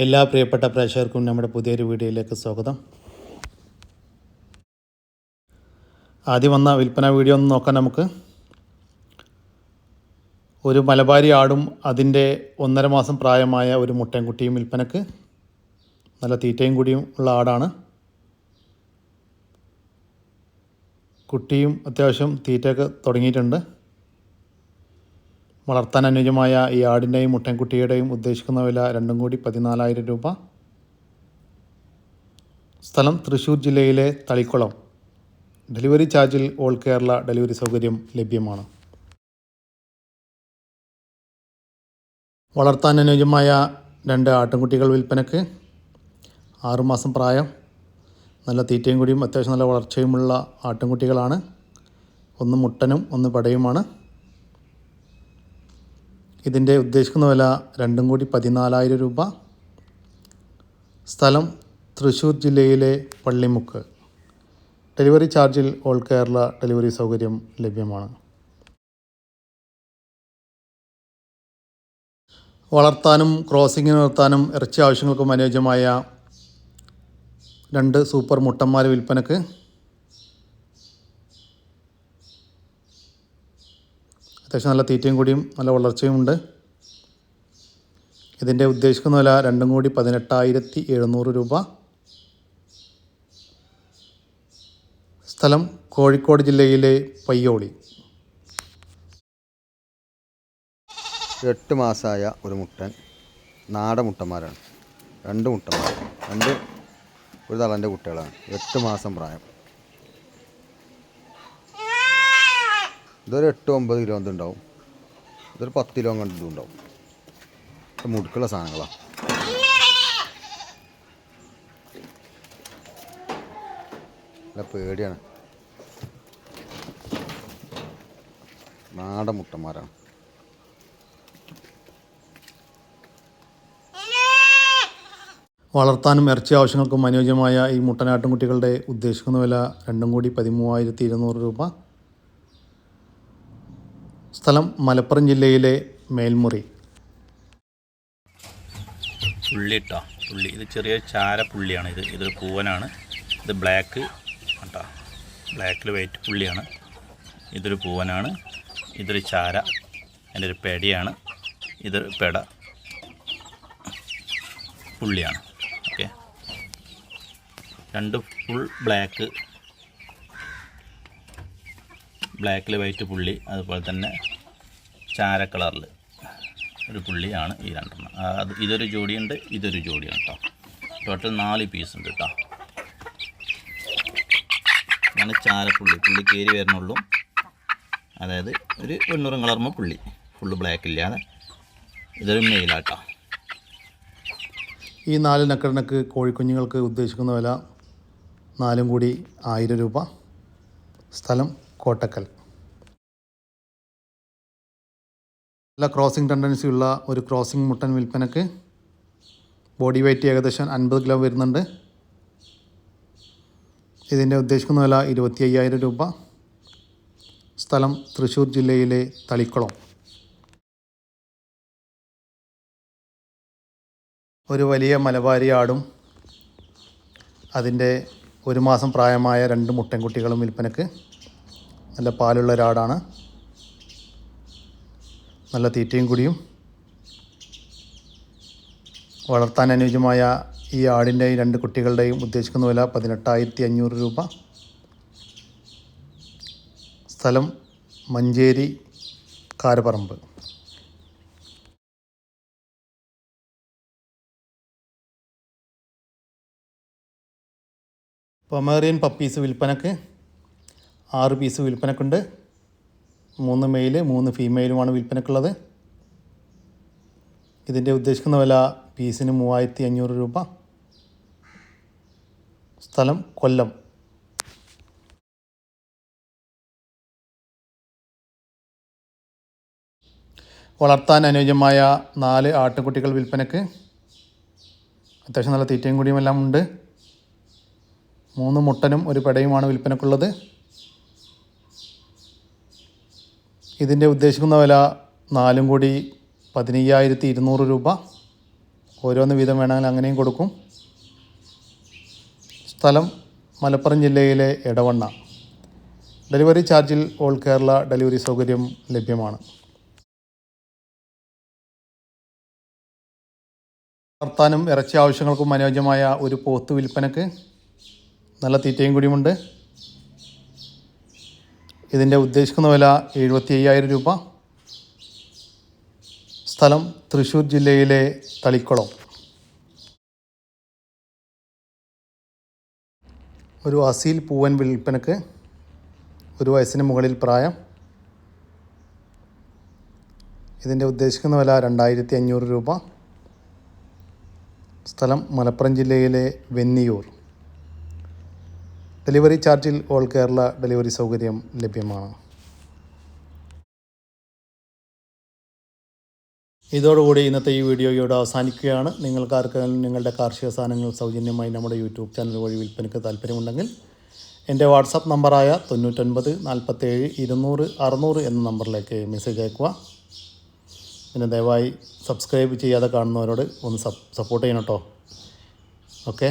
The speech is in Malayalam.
എല്ലാ പ്രിയപ്പെട്ട പ്രേക്ഷകർക്കും നമ്മുടെ പുതിയൊരു വീഡിയോയിലേക്ക് സ്വാഗതം. ആദ്യം വന്ന വിൽപ്പന വീഡിയോ ഒന്ന് നോക്കാം നമുക്ക്. ഒരു മലബാരി ആടും അതിന്റെ ഒന്നര മാസം പ്രായമായ ഒരു മുട്ടൻകുട്ടിയും വിൽപ്പനക്ക്. നല്ല തീറ്റയും കൂടിയും ഉള്ള ആടാണ്. കുട്ടിയും അത്യാവശ്യം തീറ്റയൊക്കെ തുടങ്ങിയിട്ടുണ്ട്. വളർത്താൻ അനുയോജ്യമായ ഈ ആടിന്റെയും മുട്ടൻകുട്ടിയുടെയും ഉദ്ദേശിക്കുന്ന വില രണ്ടും കൂടി പതിനാലായിരം രൂപ. സ്ഥലം തൃശ്ശൂർ ജില്ലയിലെ തളിക്കുളം. ഡെലിവറി ചാർജിൽ ഓൾ കേരള ഡെലിവറി സൗകര്യം ലഭ്യമാണ്. വളർത്താൻ അനുയോജ്യമായ രണ്ട് ആട്ടിൻകുട്ടികൾ വിൽപ്പനക്ക്. ആറുമാസം പ്രായം. നല്ല തീറ്റയും കൂടിയും അത്യാവശ്യം നല്ല വളർച്ചയുമുള്ള ആട്ടിൻകുട്ടികളാണ് ഒന്ന് മുട്ടനും ഒന്ന് പടയുമാണ്. ഇതിന്റെ ഉദ്ദേശിക്കുന്ന വില രണ്ടും കൂടി പതിനാലായിരം രൂപ. സ്ഥലം തൃശ്ശൂർ ജില്ലയിലെ പള്ളിമുക്ക്. ഡെലിവറി ചാർജിൽ ഓൾ കേരള ഡെലിവറി സൗകര്യം ലഭ്യമാണ്. വളർത്താനും ക്രോസിംഗ് നിർത്താനും ഇറച്ചി ആവശ്യങ്ങൾക്കും അനുയോജ്യമായ രണ്ട് സൂപ്പർ മുട്ടന്മാർ വിൽപ്പനക്ക് അത്യാവശ്യം നല്ല തീറ്റയും കൂടിയും നല്ല വളർച്ചയും ഉണ്ട്. ഇതിന്റെ ഉദ്ദേശിക്കുന്ന വില രണ്ടും കൂടി പതിനെട്ടായിരത്തി എഴുന്നൂറ് രൂപ. സ്ഥലം കോഴിക്കോട് ജില്ലയിലെ പയ്യോളി. എട്ട് മാസമായ ഒരു മുട്ടൻ നാടൻ മുട്ടന്മാരാണ്. രണ്ട് മുട്ടന്മാർ രണ്ട് ഒരു തളന്റെ കുട്ടികളാണ്. എട്ട് മാസം പ്രായം. ഇതൊരു എട്ട് ഒമ്പത് കിലോ ഉണ്ടാവും. ഇതൊരു പത്ത് കിലോ കണ്ട് ഇതും ഉണ്ടാവും. മുടുക്കുള്ള സാധനങ്ങളാണ് നല്ല പേടിയാണ്. നാടൻ മുട്ടന്മാരാണ്. വളർത്താനും ഇറച്ചി ആവശ്യങ്ങൾക്കും അനുയോജ്യമായ ഈ മുട്ടനാട്ടുംകുട്ടികളുടെ ഉദ്ദേശിക്കുന്ന വില രണ്ടും കൂടി പതിമൂവായിരത്തി ഇരുന്നൂറ് രൂപ. സ്ഥലം മലപ്പുറം ജില്ലയിലെ മേൽമുറി. പുള്ളി ഇട്ടോ പുള്ളി. ഇത് ചെറിയ ചാര പുള്ളിയാണ്. ഇത് ഇതൊരു പൂവനാണ്. ഇത് ബ്ലാക്ക് കേട്ടോ ബ്ലാക്കിൽ വൈറ്റ് പുള്ളിയാണ്. ഇതൊരു പൂവനാണ്. ഇതൊരു ചാര. അതിന്റെ ഒരു പെടിയാണ്. ഇതൊരു പെട. പുള്ളിയാണ്. ഓക്കെ. രണ്ട് ഫുൾ ബ്ലാക്ക് ബ്ലാക്കിൽ വൈറ്റ് പുള്ളി അതുപോലെ തന്നെ ചാര കളറിൽ ഒരു പുള്ളിയാണ് ഈ രണ്ടെണ്ണം. അത് ഇതൊരു ജോഡിയുണ്ട് ഇതൊരു ജോഡിയാണ് കേട്ടോ ടോട്ടൽ നാല് പീസ് ഉണ്ട് കേട്ടോ ഇതാണ് ചാരപ്പുള്ളി പുള്ളി. കയറി വരണുള്ളൂ. അതായത് ഒരു വെണ്ണൂറും കളർമ പുള്ളി. ഫുള്ള് ബ്ലാക്ക് ഇല്ലാതെ. ഇതൊരു മെയിലാട്ടോ ഈ നാല് നക്കറിനക്ക് കോഴിക്കുഞ്ഞുങ്ങൾക്ക് ഉദ്ദേശിക്കുന്ന വില നാലും കൂടി ആയിരം രൂപ. സ്ഥലം കോട്ടക്കൽ. നല്ല ക്രോസിംഗ് ടെൻഡൻസി ഉള്ള ഒരു ക്രോസിംഗ് മുട്ടൻ വിൽപ്പനക്ക് ബോഡി വെയ്റ്റ് ഏകദേശം അൻപത് കിലോ വരുന്നുണ്ട്. ഇതിന്റെ ഉദ്ദേശിക്കുന്ന വില ഇരുപത്തി അയ്യായിരം രൂപ. സ്ഥലം തൃശ്ശൂർ ജില്ലയിലെ തളിക്കുളം. ഒരു വലിയ മലബാരി ആടും അതിന്റെ ഒരു മാസം പ്രായമായ രണ്ട് മുട്ടൻകുട്ടികളും വിൽപ്പനക്ക് നല്ല പാലുള്ള ഒരാടാണ്. നല്ല തീറ്റയും കൂടിയും. വളർത്താൻ അനുയോജ്യമായ ഈ ആടിന്റെയും രണ്ട് കുട്ടികളുടെയും ഉദ്ദേശിക്കുന്ന വില പതിനെട്ടായിരത്തി അഞ്ഞൂറ് രൂപ. സ്ഥലം മഞ്ചേരി കാരപ്പറമ്പ് പൊമേറിയൻ പപ്പീസ് വിൽപ്പനക്ക് ആറ് പീസ് വിൽപ്പനക്കുണ്ട്. മൂന്ന് മെയിൽ മൂന്ന് ഫീമെയിലുമാണ് വിൽപ്പനക്കുള്ളത്. ഇതിന്റെ ഉദ്ദേശിക്കുന്ന വില പീസിന് മൂവായിരത്തി അഞ്ഞൂറ് രൂപ. സ്ഥലം കൊല്ലം. വളർത്താൻ അനുയോജ്യമായ നാല് ആട്ടുകുട്ടികൾ വിൽപ്പനക്ക്. അത്യാവശ്യം നല്ല തീറ്റയും കൂടിയും എല്ലാം ഉണ്ട്. മൂന്ന് മുട്ടനും ഒരു പെടയുമാണ് വിൽപ്പനക്കുള്ളത്. ഇതിന്റെ ഉദ്ദേശിക്കുന്ന വില നാലും കൂടി പതിനയ്യായിരത്തി ഇരുന്നൂറ് രൂപ. ഓരോന്ന് വീതം വേണമെങ്കിൽ അങ്ങനെയും കൊടുക്കും. സ്ഥലം മലപ്പുറം ജില്ലയിലെ എടവണ്ണ. ഡെലിവറി ചാർജിൽ ഓൾ കേരള ഡെലിവറി സൗകര്യം ലഭ്യമാണ്. വളർത്താനും ഇറച്ചി ആവശ്യങ്ങൾക്കും അനുയോജ്യമായ ഒരു പോത്ത് വിൽപ്പനക്ക് നല്ല തീറ്റയും കൂടിയുമുണ്ട്. ഇതിന്റെ ഉദ്ദേശിക്കുന്ന വില എഴുപത്തി അയ്യായിരം രൂപ. സ്ഥലം തൃശ്ശൂർ ജില്ലയിലെ തളിക്കുളം. ഒരു അസീൽ പൂവൻ വിൽപ്പനക്ക് ഒരു വയസ്സിന് മുകളിൽ പ്രായം. ഇതിന്റെ ഉദ്ദേശിക്കുന്ന വില രണ്ടായിരത്തി അഞ്ഞൂറ് രൂപ. സ്ഥലം മലപ്പുറം ജില്ലയിലെ വെന്നിയൂർ. ഡെലിവറി ചാർജിൽ ഓൾ കേരള ഡെലിവറി സൗകര്യം ലഭ്യമാണ്. ഇതോടുകൂടി ഇന്നത്തെ ഈ വീഡിയോ ഇവിടെ അവസാനിക്കുകയാണ്. നിങ്ങൾക്ക് ആർക്കെങ്കിലും നിങ്ങളുടെ കാർഷിക സാധനങ്ങൾ സൗജന്യമായി നമ്മുടെ യൂട്യൂബ് ചാനൽ വഴി വിൽപ്പനയ്ക്ക് താല്പര്യമുണ്ടെങ്കിൽ എന്റെ വാട്സാപ്പ് നമ്പറായ തൊണ്ണൂറ്റൊൻപത് നാൽപ്പത്തേഴ് ഇരുന്നൂറ് അറുന്നൂറ് എന്ന നമ്പറിലേക്ക് മെസ്സേജ് അയക്കുക. പിന്നെ ദയവായി സബ്സ്ക്രൈബ് ചെയ്യാതെ കാണുന്നവരോട് ഒന്ന് സപ്പോർട്ട് ചെയ്യണം കേട്ടോ. ഓക്കെ.